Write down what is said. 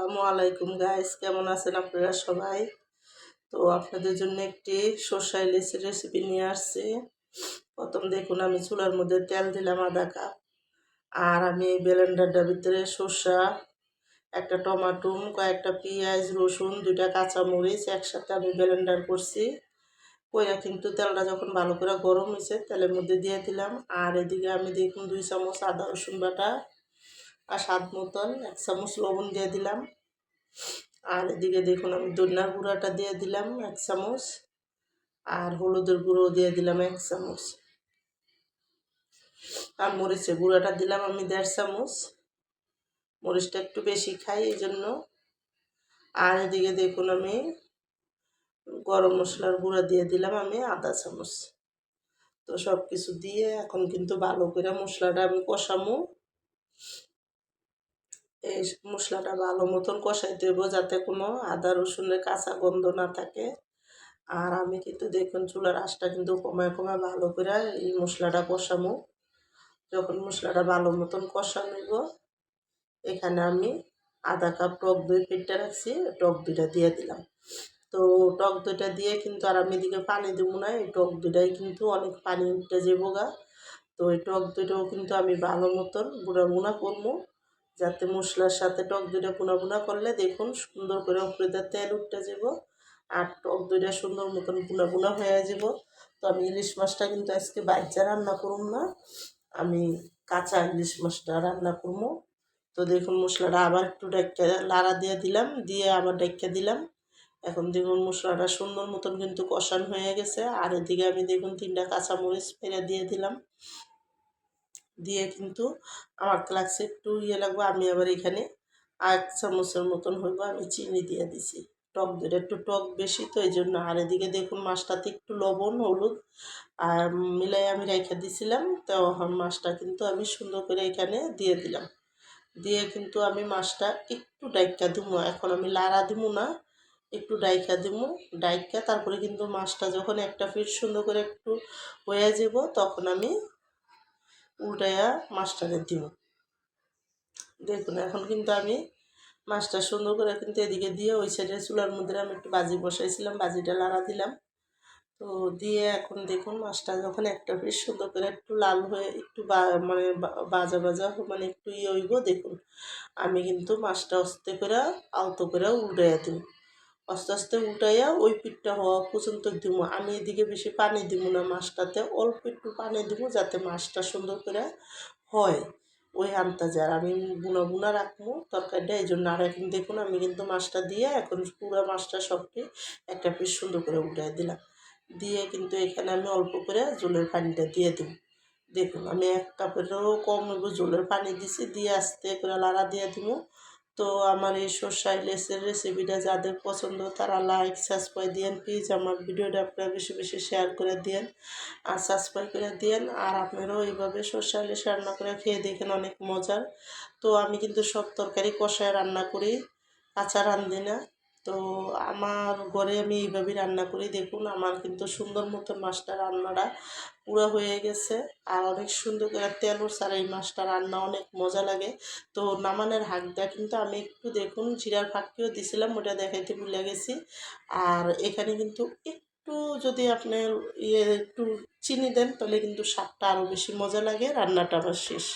আসসালামু আলাইকুম গাইস কেমন আছেন আপনারা সবাই? তো আপনাদের জন্য একটি সর্ষা ইলিশের রেসিপি নিয়ে আসছি। প্রথম দেখুন, আমি চুলার মধ্যে তেল দিলাম আধা কাপ। আর আমি ব্লেন্ডারটার ভিতরে সর্ষা, একটা টমাটো, কয়েকটা পেঁয়াজ, রসুন, দুইটা কাঁচামরিচ একসাথে আমি ব্লেন্ডার করছি। কইরা কিন্তু তেলটা যখন ভালো করে গরম হয়েছে তেলের মধ্যে দিয়ে দিলাম। আর এদিকে আমি দেখুন, দুই চামচ আদা রসুন বাটা। আর স্বাদ মতন, এক চামচ লবণ দিয়ে দিলাম। আর এদিকে দেখুন আমি দইনার গুঁড়াটা দিয়ে দিলাম এক চামচ, আর হলুদের গুঁড়ো দিয়ে দিলাম এক চামচ। আর মরিচের গুঁড়াটা দিলাম আমি দেড় চামচ। মরিচটা একটু বেশি খাই এই জন্য। আর এদিকে দেখুন আমি গরম মশলার গুঁড়া দিয়ে দিলাম আমি আধা চামচ। তো সব কিছু দিয়ে এখন কিন্তু ভালো করে মশলাটা আমি কষামো এই মশলাটা ভালো মতন কষাই দেবো যাতে কোনো আদা, রসুনের কাঁচা গন্ধ না থাকে। আর আমি কিন্তু দেখুন চুলার আঁচটা কিন্তু কমায় কমায় ভালো করে এই মশলাটা কষামো যখন মশলাটা ভালো মতন কষা নেব, এখানে আমি আধা কাপ টক দই পেটটা রাখছি, টক দইটা দিয়ে দিলাম। তো টক দইটা দিয়ে কিন্তু আর আমি এদিকে পানি দেবো না, এই টক দইটাই কিন্তু অনেক পানি উঠতে যাব গা। তো এই টক দইটাও কিন্তু আমি ভালো মতন গুঁড়া গুঁড়া করব। যাতে মশলার সাথে টক দইটা বুনা বুনা করলে দেখুন সুন্দর করে উপরে তেল উঠতে যাব আর টক দইটা সুন্দর মতন বুনা বুনা হয়ে যাব। তো আমি ইলিশ মাছটা কিন্তু আজকে বাচ্চা রান্না করুম না, আমি কাঁচা ইলিশ মাছটা রান্না করব। তো দেখুন মশলাটা আবার একটু ডাক্কা লাড়া দিয়ে দিলাম, দিয়ে আবার ডাক্কা দিলাম। এখন দেখুন মশলাটা সুন্দর মতন কিন্তু কষান হয়ে গেছে। আর এদিকে আমি দেখুন তিনটা কাঁচামরিচ ফেলে দিয়ে দিলাম। দিয়ে কিন্তু আমার লাগছে একটু ইয়ে লাগবে, আমি আবার এখানে এক চামচের মতন হইব, আমি চিনি দিয়ে দিছি। টক দইটা একটু টক বেশি তো এই জন্য আর এদিকে দেখুন মাছটাতে একটু লবণ, হলুদ আর মিলাই আমি রেখে দিছিলাম, তো মাছটা কিন্তু আমি সুন্দর করে এখানে দিয়ে দিলাম। দিয়ে কিন্তু আমি মাছটা একটু ডাইকা দিব এখন আমি লাড়া দিব না, একটু ডাইকা দিব ডাইকা তারপরে কিন্তু মাছটা যখন একটা ফিট সুন্দর করে একটু হয়ে যাব তখন আমি উল্টাইয়া মাছটাকে দিব দেখুন, এখন কিন্তু আমি মাছটা সুন্দর করে কিন্তু এদিকে দিয়ে ওই সাইডে চুলার মধ্যে আমি একটু বাজি বসাইছিলাম, বাজিটা লাড়া দিলাম। তো দিয়ে এখন দেখুন মাছটা যখন একটা বেশ সুন্দর করে একটু লাল হয়ে একটু মানে বাজা বাজা মানে একটু ইয়ে হইব, দেখুন, আমি কিন্তু মাছটা আস্তে করে আলতো করে উল্টাইয়া দিব আস্তে আস্তে উঠাইয়া ওই পিঠটা হওয়া পর্যন্ত দিব আমি এদিকে বেশি পানি দিব না মাছটাতে, অল্প একটু পানি দিব যাতে মাছটা সুন্দর করে হয় ওই আন্তাজে আর আমি বুনা বুনা রাখব তরকারিটা, এই জন্য আর এখন দেখুন, আমি কিন্তু মাছটা দিয়ে এখন পুরো মাছটা সবটি একটা পিস সুন্দর করে উঠাই দিলাম। দিয়ে কিন্তু এখানে আমি অল্প করে জলের পানিটা দিয়ে দেবো। দেখুন, আমি এক কাপেরও কম জলের পানি দিছি, দিয়ে আস্তে করে লাড়া দিয়ে দিব। তো আমার এই সর্ষা ইলিশের রেসিপিটা যাদের পছন্দ, তারা লাইক সাবস্ক্রাইব দিয়েন। প্লিজ আমার ভিডিওটা আপনারা বেশি বেশি শেয়ার করে দিন আর সাবস্ক্রাইব করে দিন আর আপনারাও এইভাবে সর্ষা ইলিশ রান্না করে খেয়ে দেখেন অনেক মজার। তো আমি কিন্তু সব তরকারি কষায় রান্না করি কাঁচা রান্ধি না। তো আমার ঘরে আমি এইভাবেই রান্না করি। দেখুন, আমার কিন্তু সুন্দর মতো মাছটা রান্নাটা পুরো হয়ে গেছে। আর অনেক সুন্দর করে তেল ছাড়া এই মাছটা রান্না অনেক মজা লাগে। তো নামানের হাঁকটা কিন্তু আমি একটু দেখুন, জিরার ফাঁকিও দিছিলাম, ওটা দেখাইতে ভুলে গেছি। আর এখানে কিন্তু একটু যদি আপনার ইয়ে একটু চিনি দেন, তাহলে কিন্তু স্বাদটা আরও বেশি মজা লাগে রান্নাটা আবার শেষ।